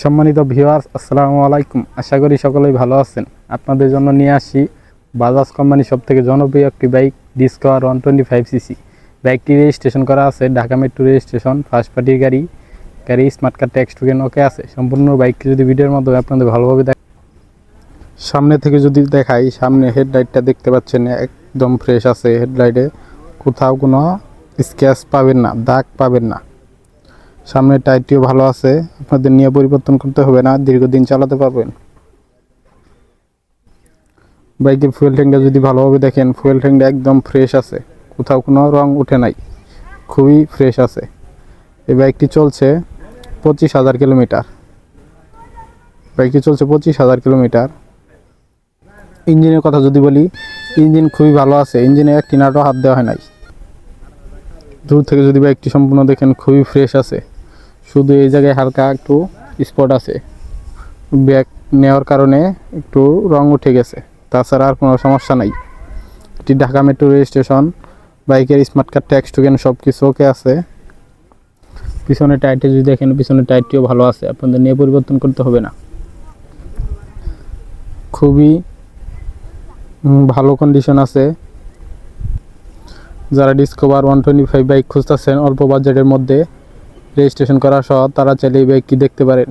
সম্মানিত ভিউয়ার্স আসসালামু আলাইকুম। আশা করি সকলেই ভালো আছেন। আপনাদের জন্য নিয়ে আসি বাজাজ কোম্পানি সব থেকে জনপ্রিয় একটি bike Discover one twenty five CC বাইকটি রেজিস্ট্রেশন করা আছে ঢাকা মেট্রো রেজিস্ট্রেশন ফার্স্ট পার্টির গাড়ি গাড়ি smart card tax token okay আছে। সম্পূর্ণ বাইকটি যদি ভিডিওর মাধ্যমে আপনাদের ভালোভাবে দেখ সামনে থেকে যদি দেখাই, সামনে হেডলাইটটা দেখতে পাচ্ছেন, একদম ফ্রেশ আছে হেডলাইটে কোথাও কোনো স্ক্যাচ পাবেন না, দাগ পাবেন না। সামনের টায়ারটিও ভালো আছে। আপনাদের নিয়ে পরিবর্তন করতে হবে না, দীর্ঘদিন চালাতে পারবেন। বাইকের ফুয়েল ট্যাঙ্কটা যদি ভালোভাবে দেখেন ফুয়েল ট্যাঙ্কটা একদম ফ্রেশ আছে। কোথাও কোনো রং উঠে নাই। খুবই ফ্রেশ আছে। এই বাইকটি চলছে পঁচিশ হাজার কিলোমিটার। বাইকটি চলছে পঁচিশ হাজার কিলোমিটার। ইঞ্জিনের কথা যদি বলি, ইঞ্জিন খুবই ভালো আছে। ইঞ্জিনে একটি নাটও হাত দেওয়া হয় নাই। দূর থেকে যদি বাইকটি সম্পূর্ণ দেখেন, খুবই ফ্রেশ আছে। শুধু এই জায়গায় হালকা একটু স্পট আছে। ব্যাগ নেওয়ার কারণে একটু রং উঠে গেছে। তাছাড়া আর কোনো সমস্যা নাই। এটি ঢাকা মেট্রো রেজিস্ট্রেশন বাইকের স্মার্ট কার্ড ট্যাক্স টোকেন সব কিছু ওকে আছে। পিছনে টায়ারটি যদি দেখেন পিছনে টায়ারটিও ভালো আছে। আপনাদের নিয়ে পরিবর্তন করতে হবে না। খুবই ভালো কন্ডিশন আছে। যারা Discover one twenty five bike খুঁজতেছেন, অল্প বাজেটের মধ্যে রেজিস্ট্রেশন করা সহ তারা চাইলে এই বাইকটি দেখতে পারেন।